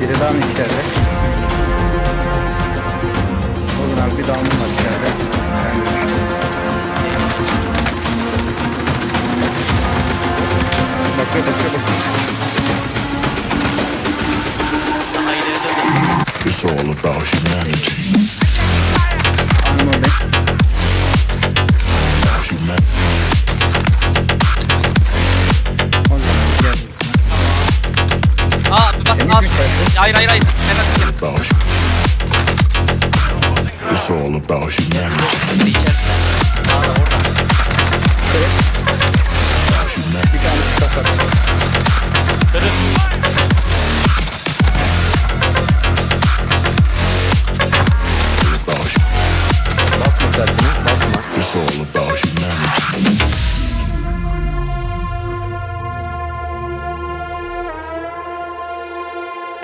Biri daha mı içeride? Oğlum abi bir daha mı içeride? Bakıyor bakıyor bakıyor. It's all about humanity. Hayır hayır hayır. Hemen about hu- It's all about humanity. içeride. Sağda orada. Human-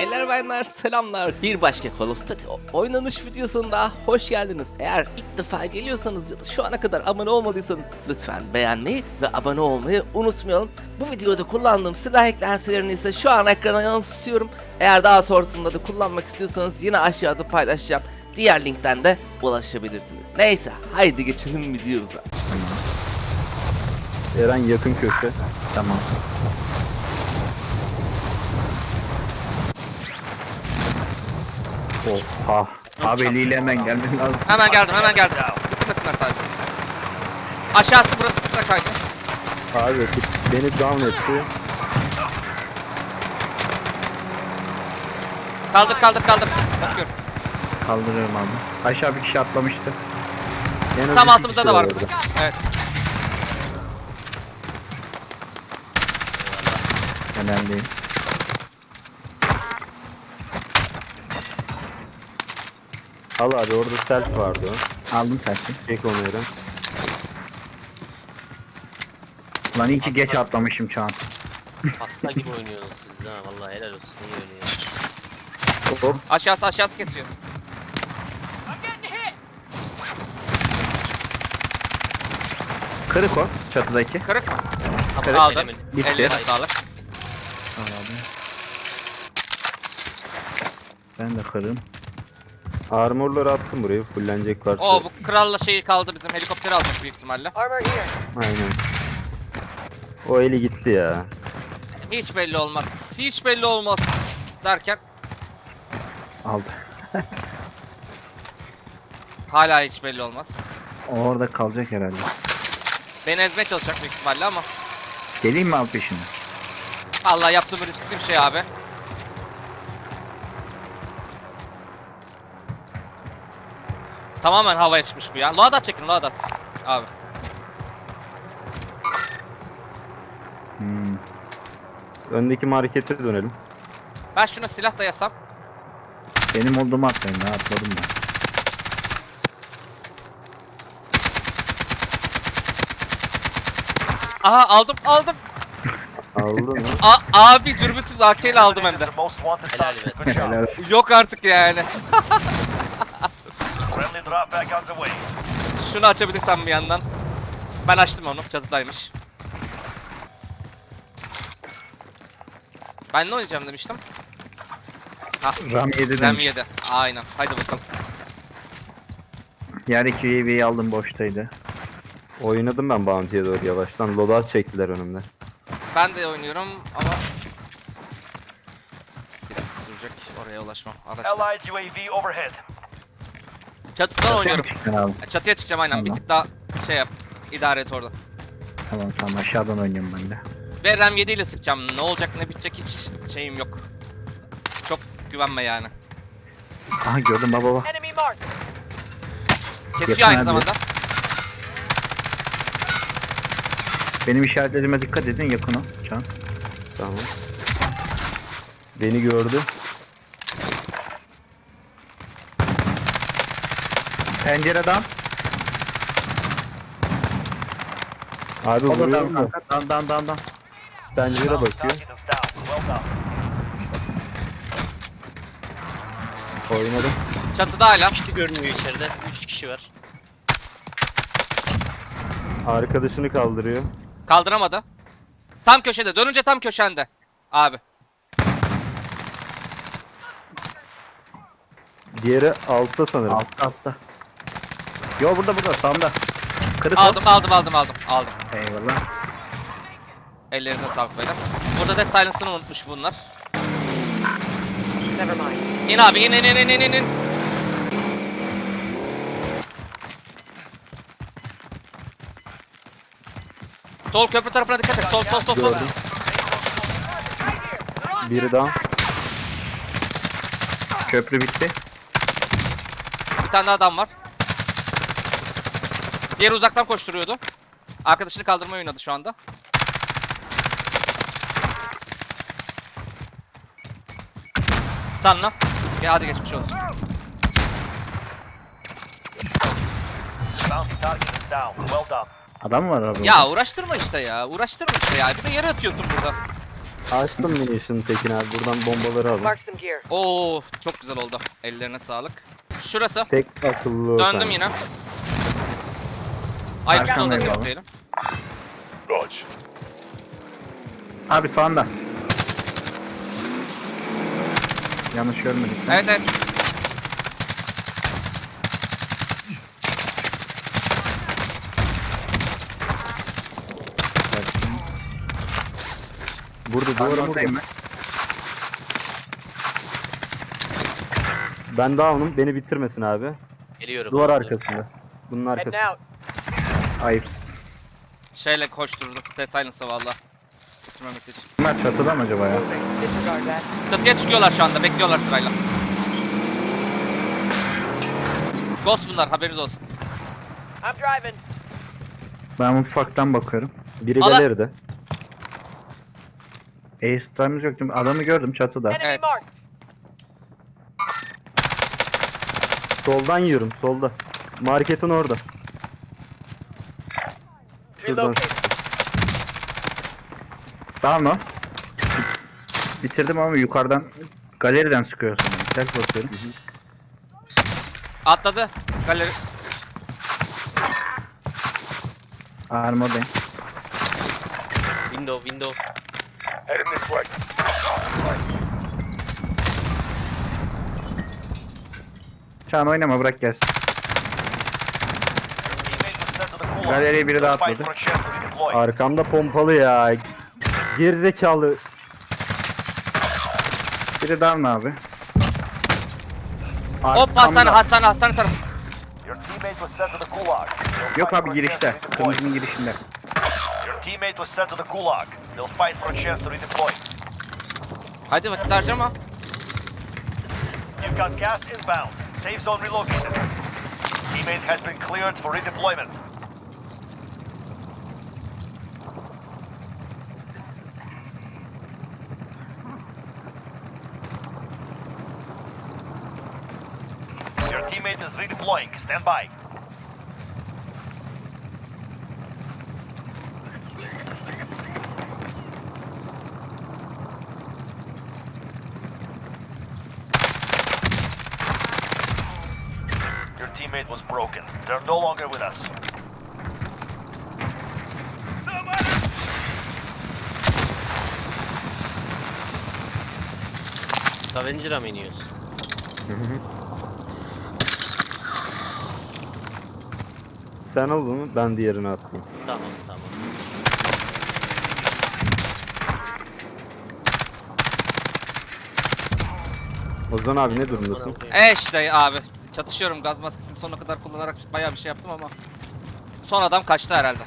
Beyler bayanlar selamlar. Bir başka Call of Duty oynanış videosunda hoş geldiniz. Eğer ilk defa geliyorsanız ya da şu ana kadar abone olmadıysanız lütfen beğenmeyi ve abone olmayı unutmayalım. Bu videoda kullandığım silah eklentilerini ise şu an ekrana yansıtıyorum. Eğer daha sonrasında da kullanmak istiyorsanız yine aşağıda paylaşacağım. Diğer linkten de ulaşabilirsiniz. Neyse haydi geçelim videomuza. Eren yakın köşe. Tamam. Oha. Abi eliyle hemen gelmen lazım. Hemen geldim hemen geldim. Bitmesinler sadece. Aşağısı burası da kaydı. Abi beni down etti. Kaldır kaldır kaldır. Bakıyorum. Kaldırıyorum abi. Aşağı bir kişi atlamıştı. En az Tam iki altımızda kişi da var. orada. Evet. Önemli değil. Al abi orada self vardı. Aldım tersi. Çek onu Eren. Lan iyi ki geç atlamışım Çağan. Hasta gibi oynuyorsunuz siz ha. Vallahi helal olsun. iyi oynuyorsunuz. Hop. Aşağısı aşağısı kesiyor. Kırık o çatıdaki. Kırık? Kırık Aldım. Bitti. Ellerine sağlık. Ben de kırım. Armorları attım buraya. Fullenecek varsa. Oo bu kralla şeyi kaldı bizim helikopteri alacak büyük ihtimalle. Aynen. O eli gitti ya. Hiç belli olmaz. Hiç belli olmaz. Derken Aldı. hala hiç belli olmaz. O orada kalacak herhalde. Beni ezmeye çalışacak büyük ihtimalle ama. Geleyim mi abi peşine? Allah yaptığım riskli bir şey abi. Tamamen havaya çıkmış bu ya. Loadat çekin loadat. Abi. Hmm. Öndeki markete dönelim. Ben şuna silah da yasam. Benim olduğumu atmayın ya atladım ben. Aha aldım aldım. Aldın mı? A abi dürbünsüz AK ile aldım hem de. Helal be. Yok artık yani. Friendly drop back on the way. Şunu açabilirsem bir yandan. Ben açtım onu. Çatıdaymış. Ben ne oynayacağım demiştim. Ram 7 Ram demiş. 7. Aynen. Haydi bakalım. Yer 2 UAV'yi aldım boştaydı. Oynadım ben Bounty'ye doğru yavaştan. Loadout çektiler önümden. Ben de oynuyorum ama biraz sürecek oraya ulaşmam. Araç. Allied UAV overhead. Çatıdan oynuyorum. Çatıya çıkacağım aynen. Bir Tamam. tık daha şey yap. İdare et orada. Tamam tamam aşağıdan oynuyorum ben de. Ve RAM 7 ile sıkacağım. Ne olacak ne bitecek hiç şeyim yok. Çok güvenme yani. Aha gördüm baba baba. Kesiyor Yakın aynı abi. zamanda. Benim işaretlerime dikkat edin yakın o. Can. Tamam. Beni gördü. Pencereden. Abi O da vuruyorum dan da. dan dan dan. Pencere bakıyor. Oynadım. Çatıda hala. Kişi görünüyor içeride. 3 kişi var. Arkadaşını kaldırıyor. Kaldıramadı. Tam köşede. Dönünce tam köşende. Abi. Diğeri altta sanırım. Altta altta. Yo burada burada sağımda. Kırık o. Aldım aldım aldım aldım aldım. Eyvallah. Ellerine sağlık beyler. Burada da silence'ını unutmuş bunlar. İn abi in in in in in in in. Sol köprü tarafına dikkat et. Sol sol sol sol. Gördüm. Biri daha. Köprü bitti. Bir tane daha adam var. Diğeri uzaktan koşturuyordu. Arkadaşını kaldırmayı oynadı şu anda. Stunla. Ya hadi geçmiş olsun. Bounty target is down. Well done. Adam mı var arabada? Ya uğraştırma işte ya. Uğraştırma işte ya. Bir de yere atıyorsun burada. Açtım munition Tekin abi. Buradan bombaları alın. Mark some gear. Oo çok güzel oldu. Ellerine sağlık. Şurası. Tek akıllı. Döndüm yine. Ay Arkamda onu da eyvallah. kesmeyelim. Roger. Abi sağında. Yanlış görmedik. Evet evet. Burada Abi duvara burada. oradayım ben. Ben down'um. Beni bitirmesin abi. Geliyorum. Duvar arkasında. Bunun Heading arkası. out. Ayıp. Şeyle koşturdum. Set silence'a valla. Bitirmemesi için. Bunlar çatıda mı acaba ya? Çatıya çıkıyorlar şu anda. Bekliyorlar sırayla. Ghost bunlar haberiniz olsun. I'm driving. Ben mutfaktan bakıyorum. Biri Allah. galeride. Ace time'ımız yok değil mi? Adamı gördüm çatıda. Enemy Evet. marked. Soldan yiyorum. Solda. Marketin orada. Şuradan. Tamam mı? Bitirdim ama yukarıdan galeriden sıkıyor sanırım. Tek basıyorum. Atladı. Galeri. Armordayım. Window window. Heading this way. Çağan oynama bırak gelsin. Teammate was sent to the gulag. Galeriye biri daha atladı. Arkamda pompalı ya. Gerizekalı. Biri down abi. Hop Hasan Hasan Hasan tarafı. Yok abi girişte. Kırmızının girişinde. Teammate was sent to the gulag. They'll fight for a chance to redeploy. Hadi vakit harcama. You've got gas inbound. Safe zone relocated. Teammate has been cleared for redeployment. Teammate is redeploying. Stand by. Your teammate was broken. They're no longer with us. Scavenger'a mı iniyoruz? Sen al bunu ben diğerini atayım. Tamam tamam. Ozan abi ne durumdasın? E işte abi. Çatışıyorum gaz maskesini sonuna kadar kullanarak bayağı bir şey yaptım ama. Son adam kaçtı herhalde.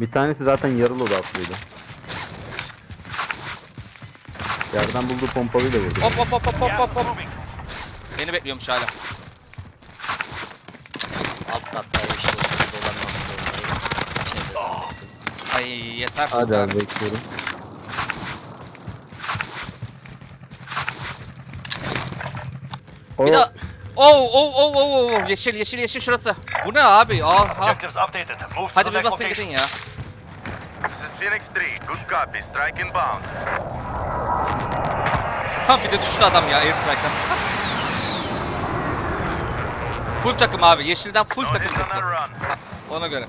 Bir tanesi zaten yarı load atlıydı. Yerden bulduğu pompalıyla vurdu. Hop hop hop hop hop hop hop. Beni bekliyormuş hala. Alt katta işte dolanmak zorundayım. İçeride. Ay yeter. Hadi abi bekliyorum. Bir daha. Oh oh oh oh oh yeşil yeşil yeşil şurası. Bu ne abi? Aha. Objectives updated. Move to Hadi the bir next basın location. gidin ya. Phoenix 3, good copy. Strike inbound. Ha bir de düştü adam ya airstrike'dan. Full takım abi. Yeşilden full takım kesin. Ona göre.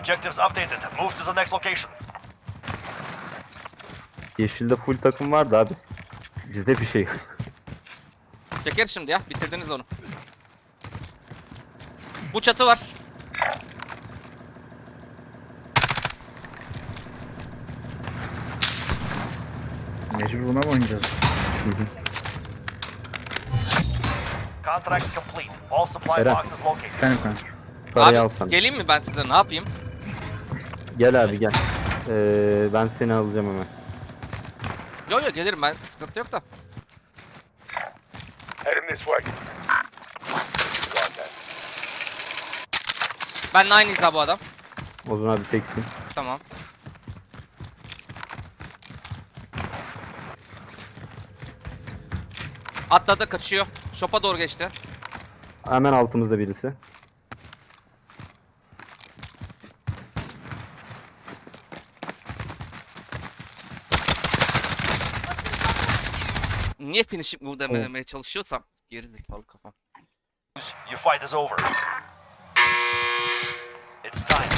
Objectives updated. Move to the next location. yeşilde full takım vardı abi. Bizde bir şey. yok. Çeker şimdi ya. Bitirdiniz onu. Bu çatı var. Mecbur buna mı oynayacağız? Contract complete. All supply Eren. boxes located. Kanka. Parayı abi alsan. geleyim mi ben size ne yapayım? Gel abi gel. Ee, ben seni alacağım hemen. Yo yo gelirim ben sıkıntı yok da. Heading this way. Benle aynıyız ha bu adam. Ozan abi teksin. Tamam. Atladı kaçıyor. Şopa doğru geçti. Hemen altımızda birisi. Niye finishing move denemeye çalışıyorsam? Geri zekalı kafam. Your fight is over. It's time.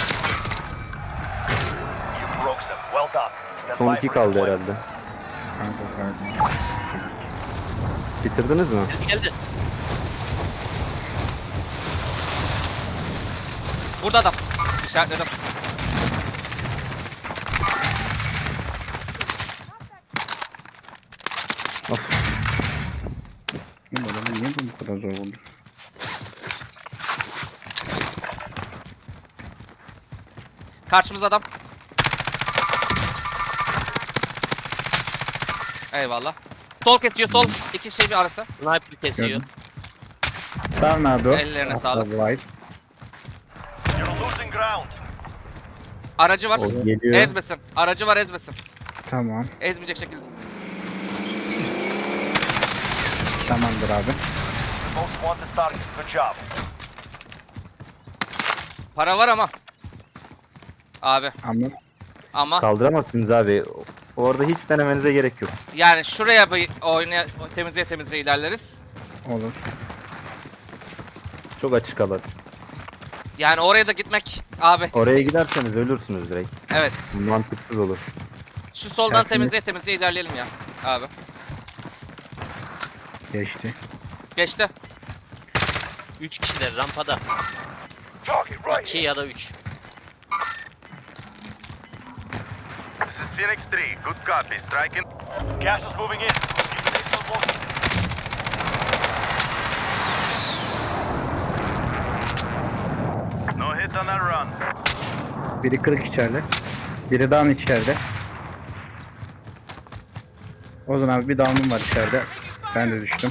You broke them. Well done. Stand Son iki kaldı herhalde. Kanka kanka. Bitirdiniz mi? Geldi geldi. Burada adam. İşaretledim. Bu adamı niye bu kadar zor oldu? Karşımızda adam. Eyvallah. Sol kesiyor sol. İki şey bir arası. Sniper kesiyor. Gördüm. Tamam abi o. Ellerine sağlık. White. You're losing ground. Aracı var. O geliyor. Ezmesin. Aracı var ezmesin. Tamam. Ezmeyecek şekilde. Tamamdır abi. The most wanted target. Good job. Para var ama. Abi Ama ama Kaldıramazsınız abi. Orada hiç denemenize gerek yok. yani şuraya bir oynaya temizleye temizleye ilerleriz. olur. Çok açık alan. Yani oraya da gitmek abi. Oraya giderseniz ölürsünüz direkt. Evet. Mantıksız olur. Şu soldan Tersine- temizleye temizleye ilerleyelim ya. Abi. Geçti. Geçti. 3 kişiler rampada. Target right 2 ya da 3. Phoenix 3. Good copy. Striking. Gas is moving in. No hit on that run. Biri kırık içeride. Biri down içeride. Ozan abi bir down'um var içeride. Ben de düştüm.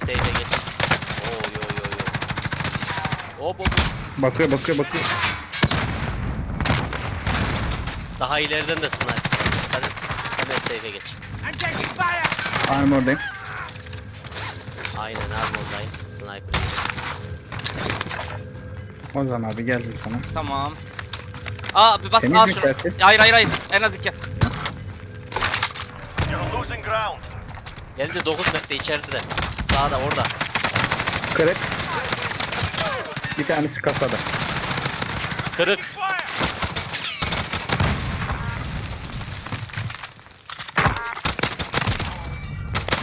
Save'e geç. Oo yo yo yo. Hop hop. Bakıyor bakıyor bakıyor. Daha ileriden de sniper. Hadi hemen save'e geç. Armordayım. Aynen armordayım. Sniper. Ozan abi geldim sana. Tamam. Aa bir bas Temiz al mi şunu. içerisi? Hayır hayır hayır. En az iki. You're losing ground. Geldi 9 metre içeride de. Sağda orada. Kırık. Bir tanesi kasada. Kırık.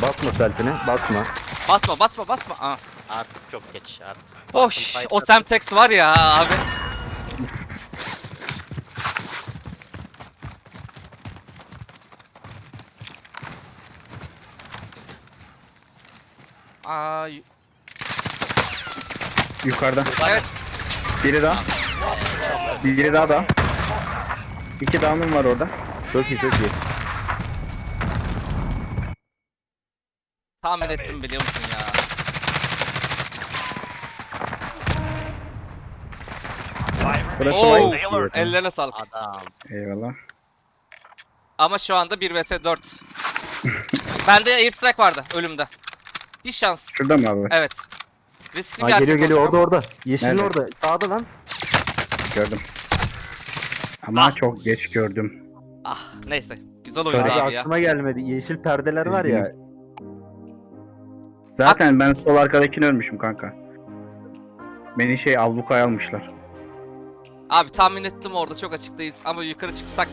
Basma selfini. Basma. Basma basma basma. Aa. Artık çok geç artık. Hoş. O Semtex var ya abi. Ay. Yukarıda. Evet. Biri daha. Biri daha da. İki down'um var orada. Çok iyi çok iyi. Tahmin ettim biliyor musun ya. Burası Oo. alert. Ellerine sağlık. Adam. Eyvallah. Ama şu anda 1 vs 4. Bende airstrike vardı ölümde. Bir şans. Şurada mı abi? Evet. Riskli Ha, bir hareket geliyor geliyor olacak orada ama- orada. Yeşilin Nerede? orada. Sağda lan. Gördüm. Ama Ah. çok geç gördüm. Ah neyse. Güzel oyun Abi abi ya. aklıma gelmedi. Yeşil perdeler var ya. Zaten ben sol arkadakini ölmüşüm kanka. Beni şey ablukaya almışlar. Abi tahmin ettim orada çok açıktayız ama yukarı çıksak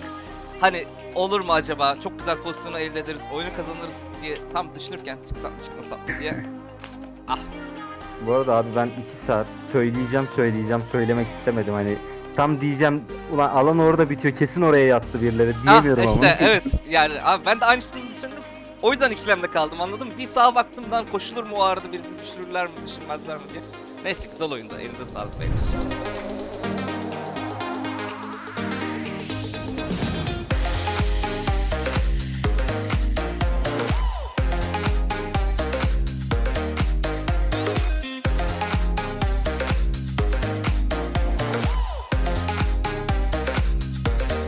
hani olur mu acaba çok güzel pozisyonu elde ederiz oyunu kazanırız diye tam düşünürken çıksam mı çıkmasam mı diye Ah. Bu arada abi ben 2 saat söyleyeceğim söyleyeceğim söylemek istemedim hani tam diyeceğim ulan alan orada bitiyor kesin oraya yattı birileri diyemiyorum ah, ama. işte evet yani abi ben de aynısını düşündüm. O yüzden ikilemde kaldım anladın mı? Bir sağa baktım lan koşulur mu o arada birini düşürürler mi düşürmezler mi diye. Neyse güzel oyunda elinize sağlık beyler.